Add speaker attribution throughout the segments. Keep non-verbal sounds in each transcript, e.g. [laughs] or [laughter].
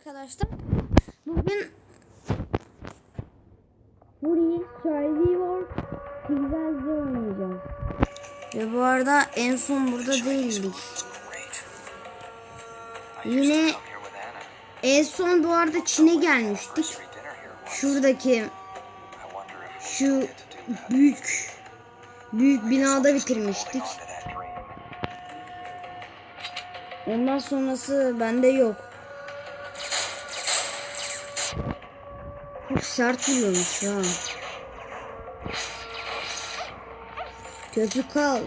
Speaker 1: arkadaşlar. Bugün Fury Survivor Pixels'de oynayacağız. Ve bu arada en son burada değildik. Yine en son bu arada Çin'e gelmiştik. Şuradaki şu büyük büyük binada bitirmiştik. Ondan sonrası bende yok. Çok sert vuruyormuş ha. Köpük al.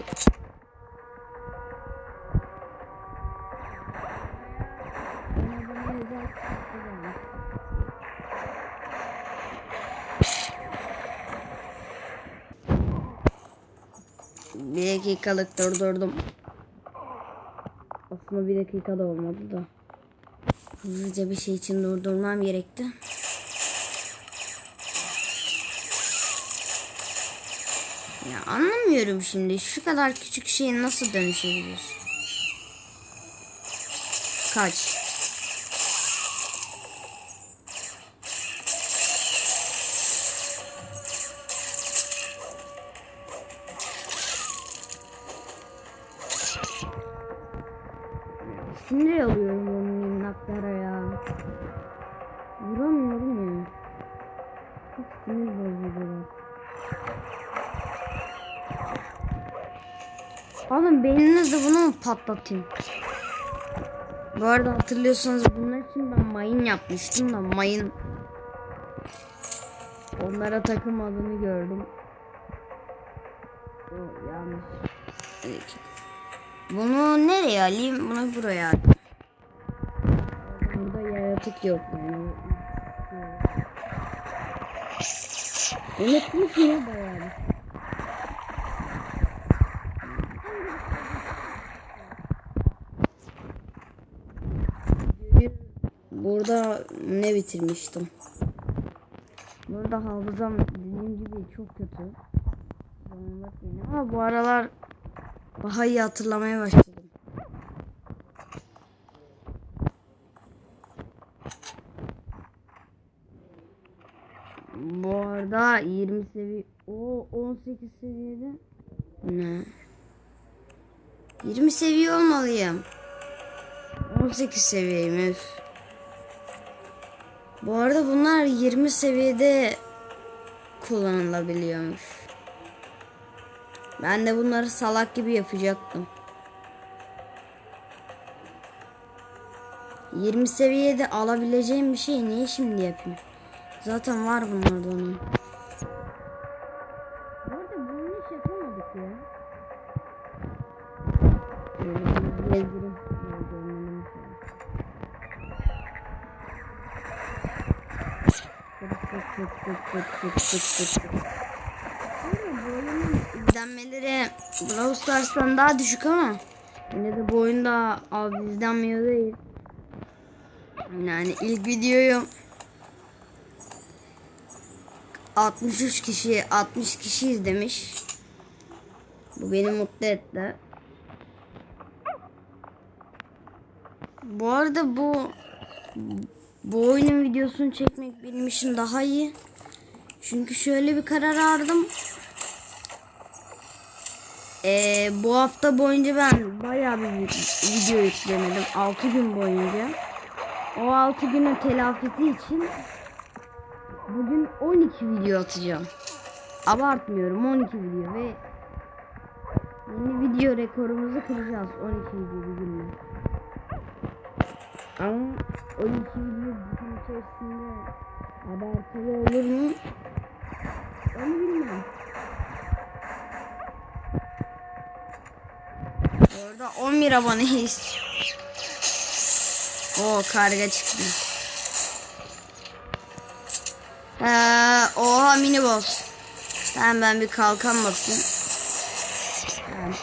Speaker 1: Bir dakikalık durdurdum. Aslında bir dakika da olmadı da. Hızlıca bir şey için durdurmam gerekti. Ya anlamıyorum şimdi. Şu kadar küçük şeyin nasıl dönüşebiliyorsun? Kaç. Sinir alıyorum o minnaklara ya. Vuramıyorum ya. Çok sinir bozucular. Oğlum beyninizde bunu mu patlatayım? Bu arada hatırlıyorsanız bunlar için ben mayın yapmıştım da mayın onlara takılmadığını gördüm. Yok yanlış. Dakika. Bunu nereye alayım? Bunu buraya. Burada yaratık yok yani. Unutmuş mu bayağı? Burada ne bitirmiştim? Burada hafızam dediğim gibi çok kötü. Ama bu aralar daha iyi hatırlamaya başladım. Bu arada 20 seviye o 18 seviyede ne? 20 seviye olmalıyım. 18 seviyeyim öf. Bu arada bunlar 20 seviyede kullanılabiliyormuş. Ben de bunları salak gibi yapacaktım. 20 seviyede alabileceğim bir şey niye şimdi yapayım? Zaten var bunlarda onun. Bu arada bunu hiç yapamadık ya. Çıt çıt çıt çıt. Bu oyunun izlenmeleri Brawl Stars'tan daha düşük ama yine de bu oyunda az izlenmiyor değil. Yani ilk videoyu 63 kişi 60 kişi izlemiş. Bu beni mutlu etti. Bu arada bu bu oyunun videosunu çekmek benim için daha iyi. Çünkü şöyle bir karar aldım. Ee, bu hafta boyunca ben bayağı bir video yüklemedim. 6 gün boyunca. O 6 günün telafisi için bugün 12 video atacağım. Abartmıyorum 12 video ve yeni video rekorumuzu kıracağız 12 video bir günde. Ama 12 video gün içerisinde abartılı olur mu? Onu bilmem. Bu arada 11 aboneyiz. O karga çıktı. Ee, oha mini boss. Tamam ben bir kalkan basayım. Evet,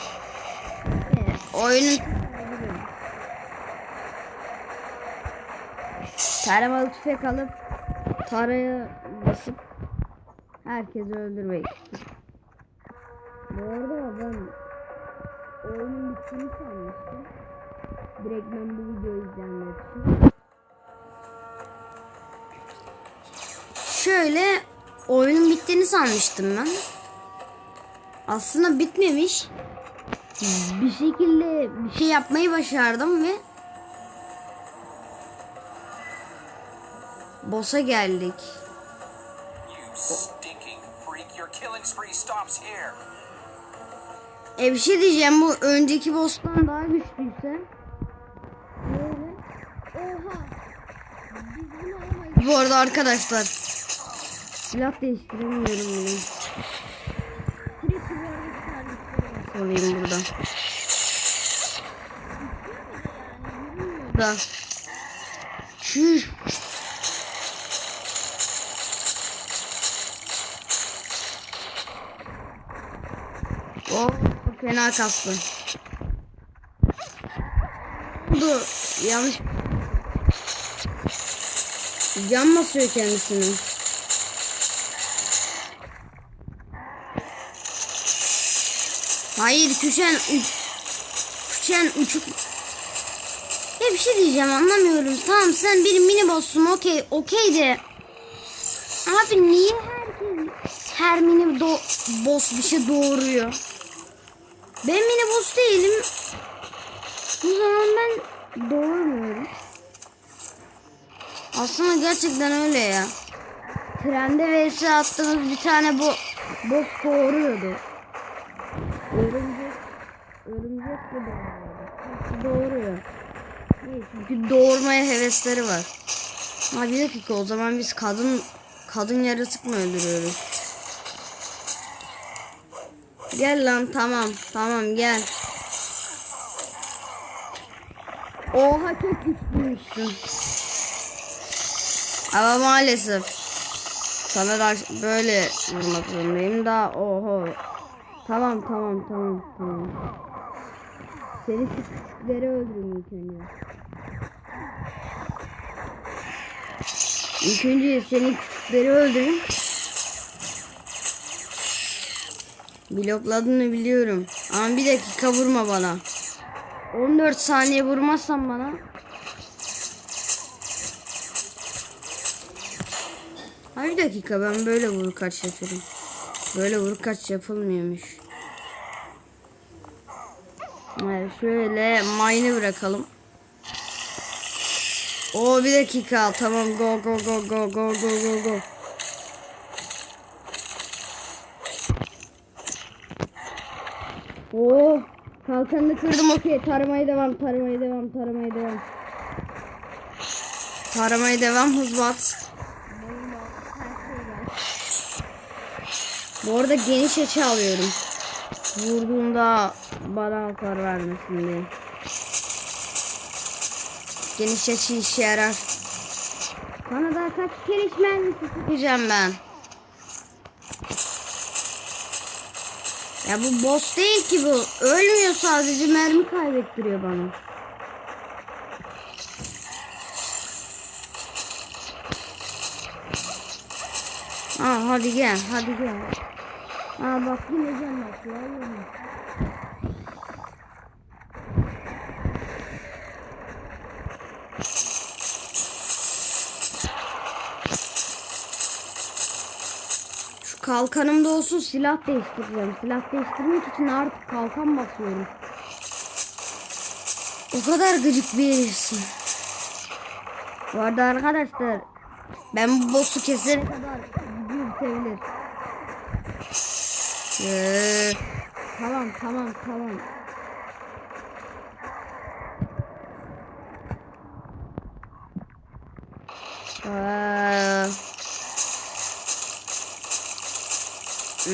Speaker 1: oyunun taramalı tüfek alıp taraya basıp herkesi öldürmeyi. Bu arada ben oyunun bittiğini sanmıştım. Direkt ben bu videoyu izleyenler şöyle oyunun bittiğini sanmıştım ben. Aslında bitmemiş. Bir şekilde bir şey yapmayı başardım ve
Speaker 2: stops here.
Speaker 1: E bir şey diyeceğim bu önceki boss'tan daha güçlüyse. Böyle. Oha. Biz bunu alamayız. Bu arada arkadaşlar. Silah değiştiremiyorum bunu. Alayım burada. Da. Çüş. Oh, fena kastı. Bu yanlış. Can basıyor kendisini. Hayır küçen uç- küçen uçuk. Ya bir şey diyeceğim anlamıyorum. Tamam sen bir mini boss'sun okey okey de. Abi niye herkes her mini do boss bir şey doğuruyor? Ben mini boss değilim. O zaman ben doğurmuyorum. Aslında gerçekten öyle ya. Trende vs attığımız bir tane bu boss doğuruyordu. Örümcek, örümcek de doğuruyordu. Hepsi doğuruyor. İyi, Çünkü doğurmaya hevesleri var. Ha bir dakika o zaman biz kadın kadın yaratık mı öldürüyoruz? Gel lan tamam tamam gel. Oha çok güçlüymüşsün. Ama maalesef sana da böyle vurmak zorundayım da oho. Tamam tamam tamam tamam. Seni küçükleri öldürün ilk önce. İlk önce seni küçükleri öldürün. Blokladığını biliyorum. Ama bir dakika vurma bana. 14 saniye vurmazsan bana. Ha bir dakika ben böyle vur kaç yapıyorum. Böyle vur kaç yapılmıyormuş. Evet, şöyle mine'ı bırakalım. O bir dakika tamam go go go go go go go go. Oo kalkanını kırdım okey taramaya devam taramaya devam taramaya devam. Taramaya devam hız bat. Bu arada geniş açı alıyorum. Vurduğunda bana hasar vermesin diye. Geniş açı işe yarar. Bana daha kaç kere iş mermisi ben. Ya bu boss değil ki bu. Ölmüyor sadece mermi kaybettiriyor bana. Aa hadi gel hadi gel. Aa bak yine can basıyor. yine. Şu kalkanımda olsun silah değiştireceğim. Silah değiştirmek için artık kalkan basıyorum. O kadar gıcık bir herifsin. Bu arada arkadaşlar ben bu boss'u kesene kadar. Ee, tamam tamam tamam. Aa. Hmm,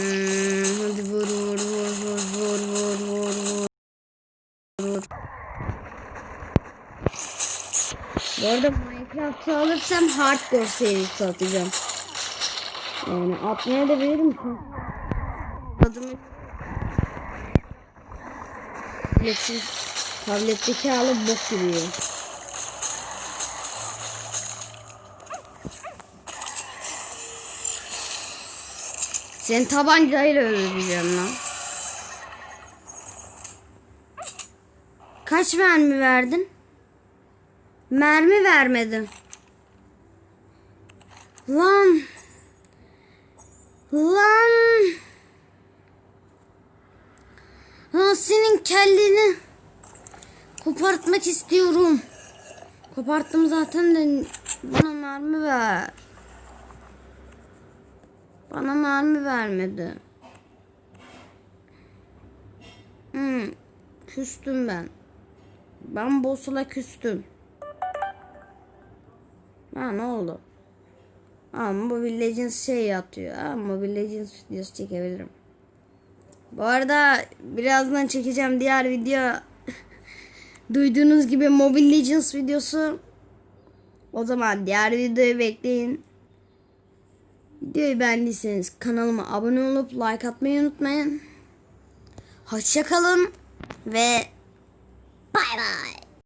Speaker 1: hadi vur vur vur vur vur vur vur vur. vur. Bu arada Minecraft'ı alırsam hardcore serisi atacağım. Yani atmaya da bilirim ki. Adımı tabletteki alıp bok giriyor. Seni tabancayla öldüreceğim lan. Kaç mermi verdin? Mermi vermedin. Lan Lan. Ha, senin kelleni kopartmak istiyorum. Koparttım zaten de bana mermi ver. Bana mermi vermedi. Hmm, küstüm ben. Ben boss'la küstüm. Ha ne oldu? Ha Mobile Legends şey atıyor. Ha Mobile Legends videosu çekebilirim. Bu arada birazdan çekeceğim diğer video. [laughs] Duyduğunuz gibi Mobile Legends videosu. O zaman diğer videoyu bekleyin. Videoyu beğendiyseniz kanalıma abone olup like atmayı unutmayın. Hoşçakalın ve bay bay.